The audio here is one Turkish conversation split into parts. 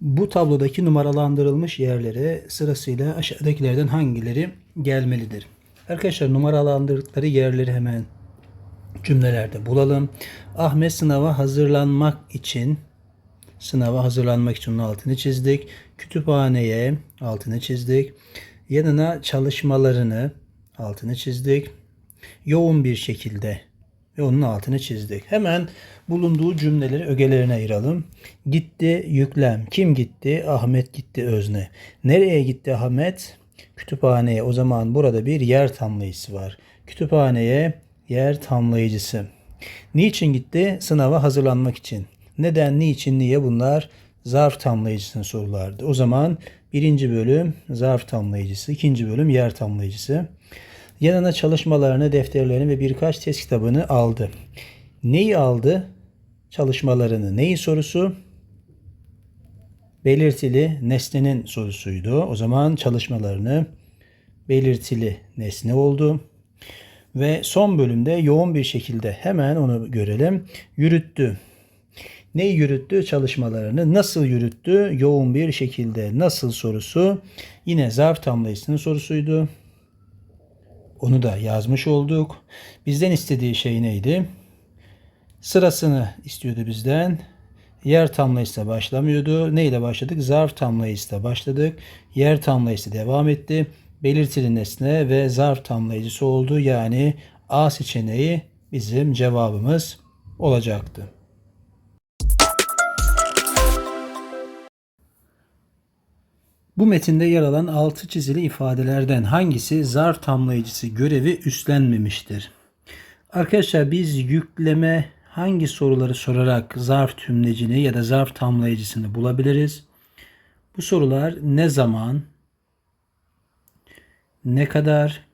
Bu tablodaki numaralandırılmış yerlere sırasıyla aşağıdakilerden hangileri gelmelidir? Arkadaşlar numaralandırdıkları yerleri hemen cümlelerde bulalım. Ahmet sınava hazırlanmak için sınava hazırlanmak için onun altını çizdik. Kütüphaneye altını çizdik. Yanına çalışmalarını altını çizdik. Yoğun bir şekilde ve onun altını çizdik. Hemen bulunduğu cümleleri ögelerine ayıralım. Gitti yüklem. Kim gitti? Ahmet gitti özne. Nereye gitti Ahmet? Kütüphaneye. O zaman burada bir yer tamlayıcısı var. Kütüphaneye yer tamlayıcısı. Niçin gitti? Sınava hazırlanmak için. Neden, niçin, niye bunlar zarf tamlayıcısının sorulardı. O zaman birinci bölüm zarf tamlayıcısı, ikinci bölüm yer tamlayıcısı. Yanına çalışmalarını, defterlerini ve birkaç test kitabını aldı. Neyi aldı? Çalışmalarını. Neyi sorusu? Belirtili nesnenin sorusuydu. O zaman çalışmalarını belirtili nesne oldu. Ve son bölümde yoğun bir şekilde hemen onu görelim. Yürüttü. Neyi yürüttü? Çalışmalarını. Nasıl yürüttü? Yoğun bir şekilde. Nasıl sorusu? Yine zarf tamlayıcısının sorusuydu. Onu da yazmış olduk. Bizden istediği şey neydi? Sırasını istiyordu bizden. Yer tamlayıcısı başlamıyordu. Neyle başladık? Zarf tamlayıcısı başladık. Yer tamlayıcısı devam etti. Belirtili nesne ve zarf tamlayıcısı oldu. Yani A seçeneği bizim cevabımız olacaktı. Bu metinde yer alan altı çizili ifadelerden hangisi zarf tamlayıcısı görevi üstlenmemiştir? Arkadaşlar biz yükleme hangi soruları sorarak zarf tümlecini ya da zarf tamlayıcısını bulabiliriz? Bu sorular ne zaman, ne kadar,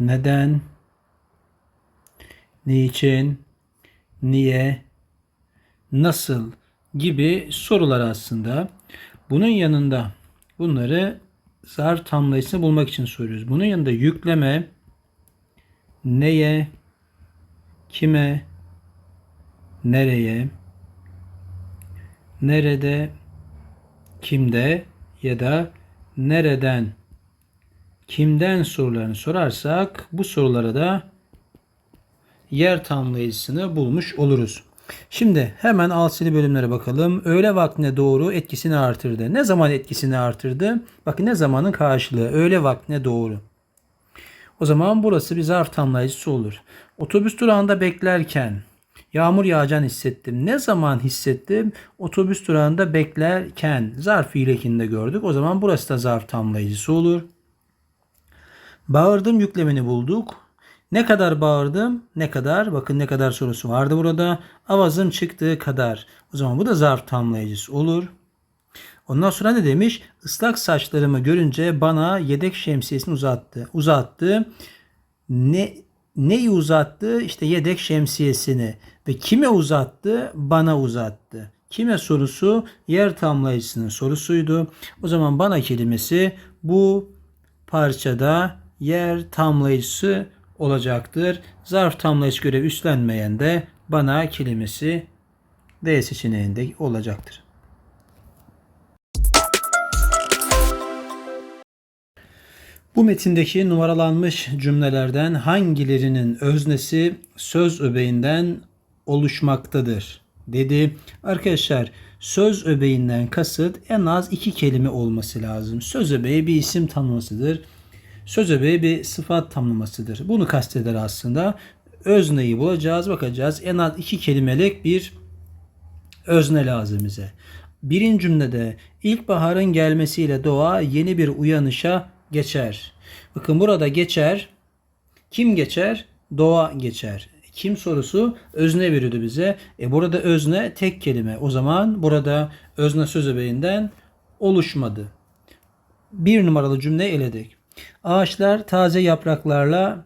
neden, niçin, niye, nasıl gibi sorular aslında. Bunun yanında bunları zarf tamlayıcısını bulmak için soruyoruz. Bunun yanında yükleme neye, kime, nereye, nerede, kimde ya da nereden, kimden sorularını sorarsak bu sorulara da yer tamlayıcısını bulmuş oluruz. Şimdi hemen altılı bölümlere bakalım. Öğle vaktine doğru etkisini artırdı. Ne zaman etkisini artırdı? Bakın ne zamanın karşılığı. Öğle vaktine doğru. O zaman burası bir zarf tamlayıcısı olur. Otobüs durağında beklerken yağmur yağacağını hissettim. Ne zaman hissettim? Otobüs durağında beklerken zarf fiilekinde gördük. O zaman burası da zarf tamlayıcısı olur. Bağırdım yüklemini bulduk. Ne kadar bağırdım? Ne kadar? Bakın ne kadar sorusu vardı burada. Avazım çıktığı kadar. O zaman bu da zarf tamlayıcısı olur. Ondan sonra ne demiş? Islak saçlarımı görünce bana yedek şemsiyesini uzattı. Uzattı. Ne neyi uzattı? İşte yedek şemsiyesini. Ve kime uzattı? Bana uzattı. Kime sorusu? Yer tamlayıcısının sorusuydu. O zaman bana kelimesi bu parçada yer tamlayıcısı olacaktır. Zarf tamlayıcı görevi üstlenmeyen de bana kelimesi D seçeneğinde olacaktır. Bu metindeki numaralanmış cümlelerden hangilerinin öznesi söz öbeğinden oluşmaktadır dedi. Arkadaşlar söz öbeğinden kasıt en az iki kelime olması lazım. Söz öbeği bir isim tanımlasıdır. Söz öbeği bir sıfat tamlamasıdır. Bunu kasteder aslında. Özneyi bulacağız, bakacağız. En az iki kelimelik bir özne lazım bize. Birinci cümlede ilkbaharın gelmesiyle doğa yeni bir uyanışa geçer. Bakın burada geçer. Kim geçer? Doğa geçer. Kim sorusu özne veriyordu bize. E burada özne tek kelime. O zaman burada özne söz öbeğinden oluşmadı. Bir numaralı cümle eledik. Ağaçlar taze yapraklarla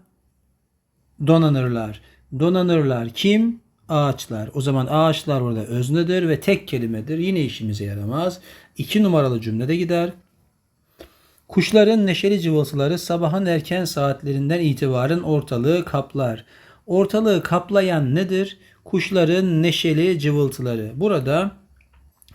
donanırlar. Donanırlar. Kim? Ağaçlar. O zaman ağaçlar orada öznedir ve tek kelimedir. Yine işimize yaramaz. İki numaralı cümlede gider. Kuşların neşeli cıvıltıları sabahın erken saatlerinden itibaren ortalığı kaplar. Ortalığı kaplayan nedir? Kuşların neşeli cıvıltıları. Burada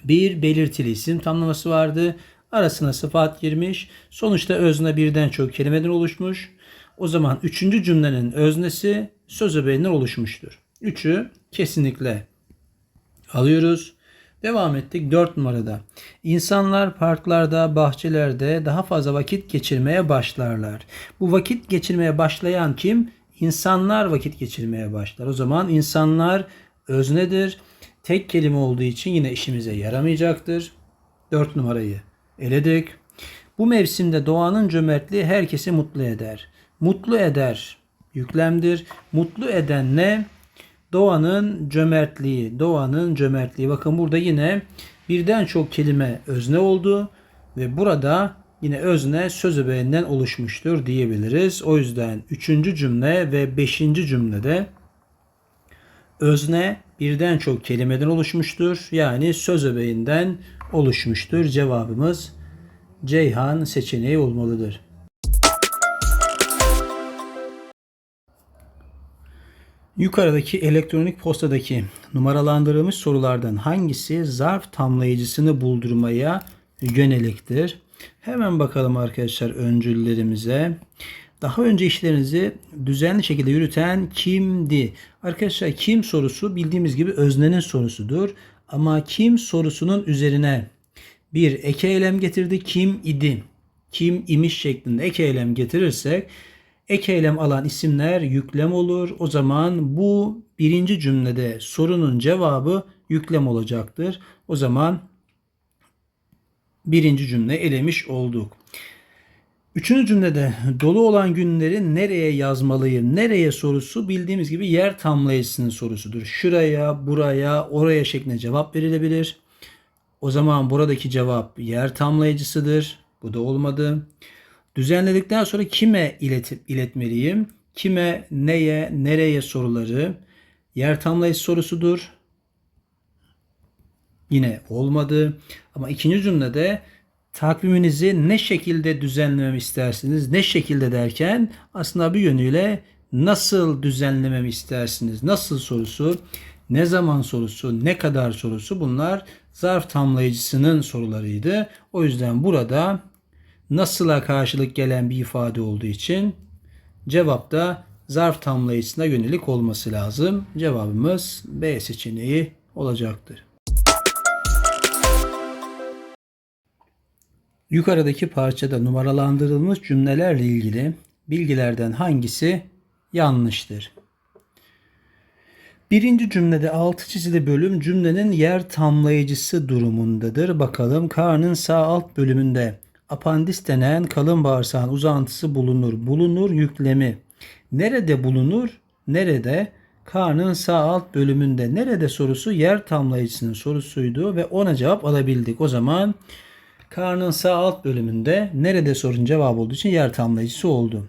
bir belirtili isim tamlaması vardı. Arasına sıfat girmiş. Sonuçta özne birden çok kelimeden oluşmuş. O zaman üçüncü cümlenin öznesi söz öbeğinden oluşmuştur. Üçü kesinlikle alıyoruz. Devam ettik 4 numarada. İnsanlar parklarda, bahçelerde daha fazla vakit geçirmeye başlarlar. Bu vakit geçirmeye başlayan kim? İnsanlar vakit geçirmeye başlar. O zaman insanlar öznedir. Tek kelime olduğu için yine işimize yaramayacaktır. 4 numarayı eledik. Bu mevsimde doğanın cömertliği herkesi mutlu eder. Mutlu eder yüklemdir. Mutlu eden ne? Doğanın cömertliği. Doğanın cömertliği. Bakın burada yine birden çok kelime özne oldu ve burada yine özne söz öbeğinden oluşmuştur diyebiliriz. O yüzden üçüncü cümle ve beşinci cümlede özne birden çok kelimeden oluşmuştur. Yani söz öbeğinden oluşmuştur. Cevabımız Ceyhan seçeneği olmalıdır. Yukarıdaki elektronik postadaki numaralandırılmış sorulardan hangisi zarf tamlayıcısını buldurmaya yöneliktir? Hemen bakalım arkadaşlar öncüllerimize. Daha önce işlerinizi düzenli şekilde yürüten kimdi? Arkadaşlar kim sorusu bildiğimiz gibi öznenin sorusudur. Ama kim sorusunun üzerine bir eke eylem getirdi. Kim idi? Kim imiş şeklinde eke eylem getirirsek ek eylem alan isimler yüklem olur. O zaman bu birinci cümlede sorunun cevabı yüklem olacaktır. O zaman birinci cümle elemiş olduk. Üçüncü cümlede dolu olan günleri nereye yazmalıyım? Nereye sorusu bildiğimiz gibi yer tamlayıcısının sorusudur. Şuraya, buraya, oraya şeklinde cevap verilebilir. O zaman buradaki cevap yer tamlayıcısıdır. Bu da olmadı. Düzenledikten sonra kime iletip iletmeliyim? Kime, neye, nereye soruları yer tamlayıcı sorusudur. Yine olmadı. Ama ikinci cümlede takviminizi ne şekilde düzenlememi istersiniz? Ne şekilde derken aslında bir yönüyle nasıl düzenlememi istersiniz? Nasıl sorusu, ne zaman sorusu, ne kadar sorusu bunlar zarf tamlayıcısının sorularıydı. O yüzden burada nasıla karşılık gelen bir ifade olduğu için cevap da zarf tamlayıcısına yönelik olması lazım. Cevabımız B seçeneği olacaktır. Yukarıdaki parçada numaralandırılmış cümlelerle ilgili bilgilerden hangisi yanlıştır? Birinci cümlede altı çizili bölüm cümlenin yer tamlayıcısı durumundadır. Bakalım karnın sağ alt bölümünde apandis denen kalın bağırsağın uzantısı bulunur. Bulunur yüklemi. Nerede bulunur? Nerede? Karnın sağ alt bölümünde. Nerede sorusu yer tamlayıcısının sorusuydu ve ona cevap alabildik. O zaman karnın sağ alt bölümünde nerede sorun cevabı olduğu için yer tamlayıcısı oldu.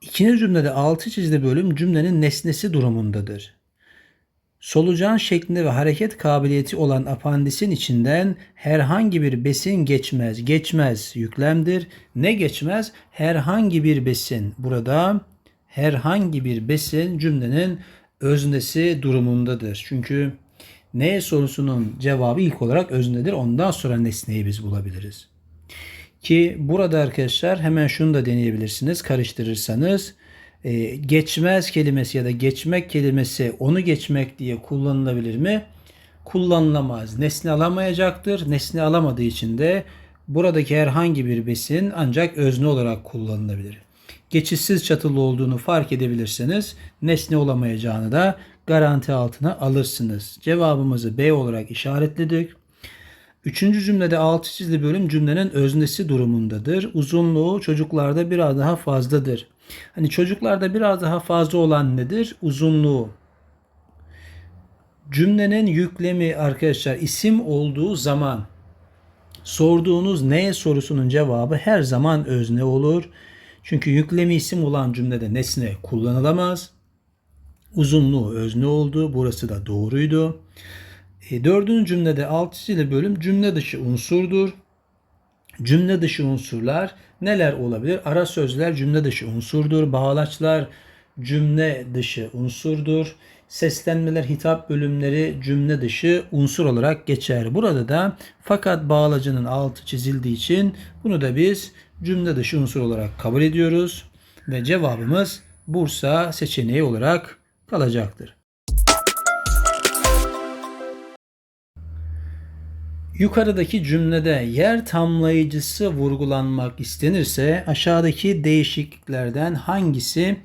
İkinci cümlede altı çizili bölüm cümlenin nesnesi durumundadır. Solucan şeklinde ve hareket kabiliyeti olan apandisin içinden herhangi bir besin geçmez. Geçmez yüklemdir. Ne geçmez? Herhangi bir besin. Burada herhangi bir besin cümlenin öznesi durumundadır. Çünkü ne sorusunun cevabı ilk olarak öznedir. Ondan sonra nesneyi biz bulabiliriz. Ki burada arkadaşlar hemen şunu da deneyebilirsiniz karıştırırsanız e, geçmez kelimesi ya da geçmek kelimesi onu geçmek diye kullanılabilir mi? Kullanılamaz. Nesne alamayacaktır. Nesne alamadığı için de buradaki herhangi bir besin ancak özne olarak kullanılabilir. Geçişsiz çatılı olduğunu fark edebilirseniz nesne olamayacağını da garanti altına alırsınız. Cevabımızı B olarak işaretledik. Üçüncü cümlede altı çizili bölüm cümlenin öznesi durumundadır. Uzunluğu çocuklarda biraz daha fazladır. Hani çocuklarda biraz daha fazla olan nedir? Uzunluğu. Cümlenin yüklemi arkadaşlar isim olduğu zaman sorduğunuz ne sorusunun cevabı her zaman özne olur. Çünkü yüklemi isim olan cümlede nesne kullanılamaz. Uzunluğu özne oldu. Burası da doğruydu. E, dördüncü cümlede alt çizili bölüm cümle dışı unsurdur. Cümle dışı unsurlar neler olabilir? Ara sözler cümle dışı unsurdur. Bağlaçlar cümle dışı unsurdur. seslenmeler, hitap bölümleri cümle dışı unsur olarak geçer. Burada da fakat bağlacının altı çizildiği için bunu da biz cümle dışı unsur olarak kabul ediyoruz ve cevabımız Bursa seçeneği olarak kalacaktır. Yukarıdaki cümlede yer tamlayıcısı vurgulanmak istenirse aşağıdaki değişikliklerden hangisi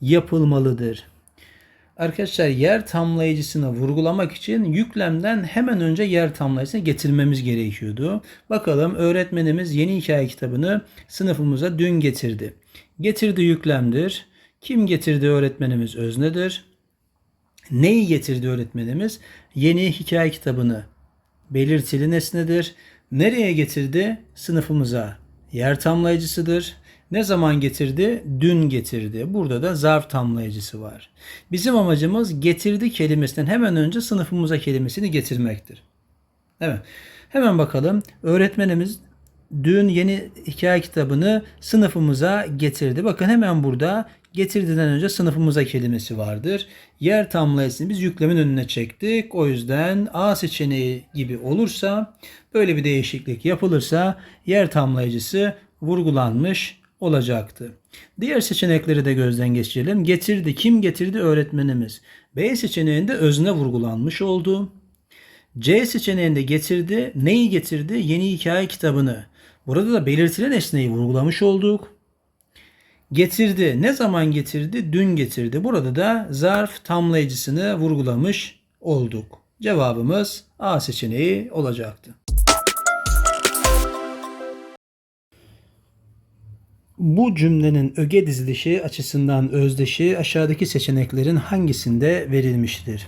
yapılmalıdır? Arkadaşlar yer tamlayıcısını vurgulamak için yüklemden hemen önce yer tamlayıcısını getirmemiz gerekiyordu. Bakalım öğretmenimiz yeni hikaye kitabını sınıfımıza dün getirdi. Getirdi yüklemdir. Kim getirdi öğretmenimiz öznedir. Neyi getirdi öğretmenimiz? Yeni hikaye kitabını belirtili nesnedir. Nereye getirdi? Sınıfımıza. Yer tamlayıcısıdır. Ne zaman getirdi? Dün getirdi. Burada da zarf tamlayıcısı var. Bizim amacımız getirdi kelimesinden hemen önce sınıfımıza kelimesini getirmektir. Evet. Hemen bakalım. Öğretmenimiz dün yeni hikaye kitabını sınıfımıza getirdi. Bakın hemen burada getirdiğinden önce sınıfımıza kelimesi vardır. Yer tamlayıcısını biz yüklemin önüne çektik. O yüzden A seçeneği gibi olursa böyle bir değişiklik yapılırsa yer tamlayıcısı vurgulanmış olacaktı. Diğer seçenekleri de gözden geçirelim. Getirdi. Kim getirdi? Öğretmenimiz. B seçeneğinde özne vurgulanmış oldu. C seçeneğinde getirdi. Neyi getirdi? Yeni hikaye kitabını. Burada da belirtilen nesneyi vurgulamış olduk. Getirdi. Ne zaman getirdi? Dün getirdi. Burada da zarf tamlayıcısını vurgulamış olduk. Cevabımız A seçeneği olacaktı. Bu cümlenin öge dizilişi açısından özdeşi aşağıdaki seçeneklerin hangisinde verilmiştir?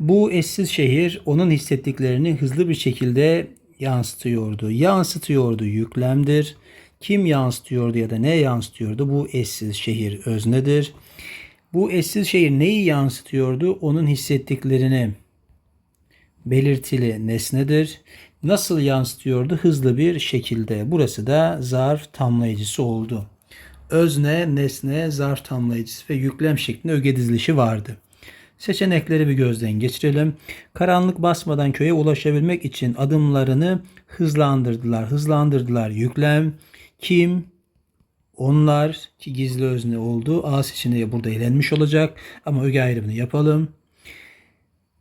Bu eşsiz şehir onun hissettiklerini hızlı bir şekilde yansıtıyordu. Yansıtıyordu yüklemdir. Kim yansıtıyordu ya da ne yansıtıyordu? Bu eşsiz şehir öznedir. Bu eşsiz şehir neyi yansıtıyordu? Onun hissettiklerini belirtili nesnedir. Nasıl yansıtıyordu? Hızlı bir şekilde. Burası da zarf tamlayıcısı oldu. Özne, nesne, zarf tamlayıcısı ve yüklem şeklinde öge dizilişi vardı. Seçenekleri bir gözden geçirelim. Karanlık basmadan köye ulaşabilmek için adımlarını hızlandırdılar. Hızlandırdılar. Yüklem, kim, onlar ki gizli özne oldu. A seçeneği burada elenmiş olacak. Ama öge ayrımını yapalım.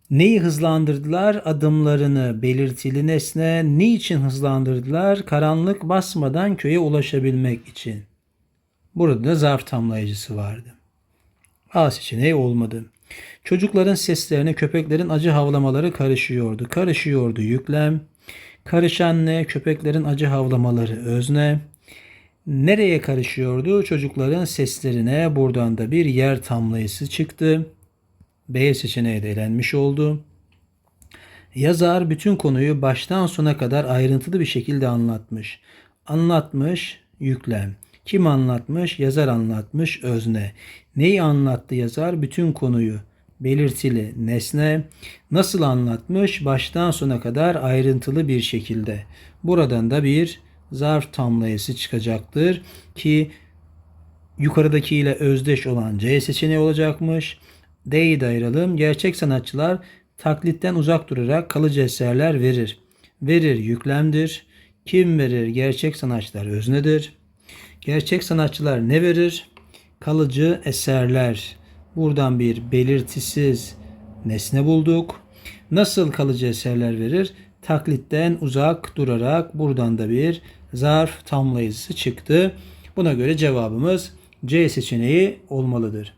Neyi hızlandırdılar? Adımlarını belirtili nesne. Niçin hızlandırdılar? Karanlık basmadan köye ulaşabilmek için. Burada da zarf tamlayıcısı vardı. A seçeneği olmadı. Çocukların seslerine köpeklerin acı havlamaları karışıyordu. Karışıyordu yüklem. Karışan ne? Köpeklerin acı havlamaları özne. Nereye karışıyordu? Çocukların seslerine buradan da bir yer tamlayısı çıktı. B seçeneği de elenmiş oldu. Yazar bütün konuyu baştan sona kadar ayrıntılı bir şekilde anlatmış. Anlatmış yüklem. Kim anlatmış? Yazar anlatmış özne. Neyi anlattı yazar? Bütün konuyu. Belirtili nesne. Nasıl anlatmış? Baştan sona kadar ayrıntılı bir şekilde. Buradan da bir zarf tamlayısı çıkacaktır ki yukarıdaki ile özdeş olan C seçeneği olacakmış. D'yi de ayıralım. Gerçek sanatçılar taklitten uzak durarak kalıcı eserler verir. Verir yüklemdir. Kim verir? Gerçek sanatçılar öznedir. Gerçek sanatçılar ne verir? Kalıcı eserler. Buradan bir belirtisiz nesne bulduk. Nasıl kalıcı eserler verir? Taklitten uzak durarak buradan da bir zarf tamlayıcısı çıktı. Buna göre cevabımız C seçeneği olmalıdır.